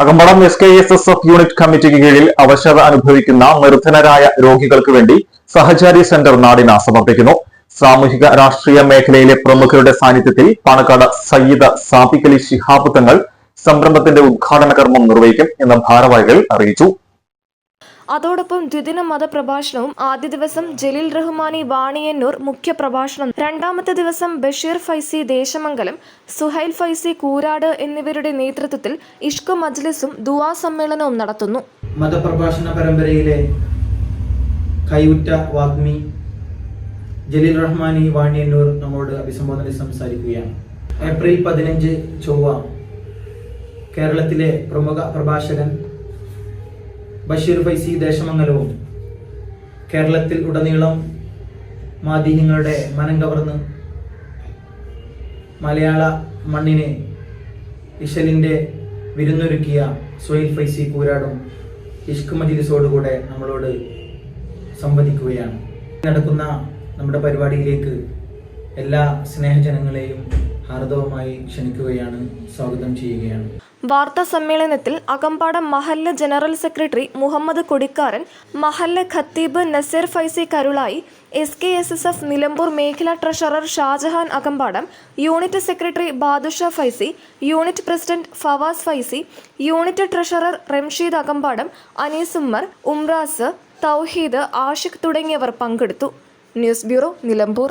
Akampadam S K S S F unit കമ്മിറ്റിക്ക് കീഴിൽ അവശത അനുഭവിക്കുന്ന നിർധനരായ രോഗികൾക്ക് വേണ്ടി സഹചാരി സെന്റർ നാടിന് സമർപ്പിക്കുന്നു. സാമൂഹിക രാഷ്ട്രീയ മേഖലയിലെ പ്രമുഖരുടെ സാന്നിധ്യത്തിൽ പാണക്കാട് സയ്യിദ് സാബിക്കലി ശിഹാബ് തങ്ങൾ സംരംഭത്തിന്റെ ഉദ്ഘാടന കർമ്മം നിർവഹിക്കും എന്ന് ഭാരവാഹികൾ അറിയിച്ചു. അതോടൊപ്പം ദ്വിദിന മതപ്രഭാഷണവും ആദ്യ ദിവസം ജലീൽ റഹ്മാനി വാണിയന്നൂർ മുഖ്യപ്രഭാഷണം രണ്ടാമത്തെ ദിവസം ബഷീർ ഫൈസി ദേശമംഗലം സുഹൈൽ ഫൈസി കൂരാട് എന്നിവരുടെ നേതൃത്വത്തിൽ ഇഷ്ക് മജ്ലിസും ദുവാ സമ്മേളനവും നടത്തുന്നു. മതപ്രഭാഷണ പരമ്പരയിലെ കൈവുറ്റ വാഗ്മി ജലീൽ റഹ്മാനി വാണിയന്നൂർ നമ്മോട് അഭിസംബോധന സംസാരിക്കുകയാണ്. ഏപ്രിൽ പതിനഞ്ച് ചൊവ്വ കേരളത്തിലെ പ്രമുഖ പ്രഭാഷകൻ ബഷീർ ഫൈസി ദേശമംഗലവും കേരളത്തിൽ ഉടനീളം മാധ്യമങ്ങളുടെ മനം കവർന്ന് മലയാള മണ്ണിനെ ഇഷലിന്റെ വിരുന്നൊരുക്കിയ സുഹൈൽ ഫൈസി കൂരാടും ഇഷ്ക് മജിലിസോടുകൂടെ നമ്മളോട് സംവദിക്കുകയാണ്. നടക്കുന്ന നമ്മുടെ പരിപാടിയിലേക്ക് എല്ലാ സ്നേഹജനങ്ങളെയും ഹാർദവമായി ക്ഷണിക്കുകയാണ്. സ്വാഗതം ചെയ്യുകയാണ്. വാർത്താ സമ്മേളനത്തിൽ അകമ്പാടം മഹല്ല ജനറൽ സെക്രട്ടറി മുഹമ്മദ് കൊടിക്കാരൻ മഹല്ല ഖത്തീബ് Naseer Faizi Karulai S K S S F Nilambur മേഖലാ treasurer Shajahan Akampadam unit secretary Badusha Faizi unit president Fawas Faizi unit treasurer Ramsheed Akampadam Anees Ummer Umras Thouheed Ashiq തുടങ്ങിയവർ പങ്കെടുത്തു. News bureau Nilambur.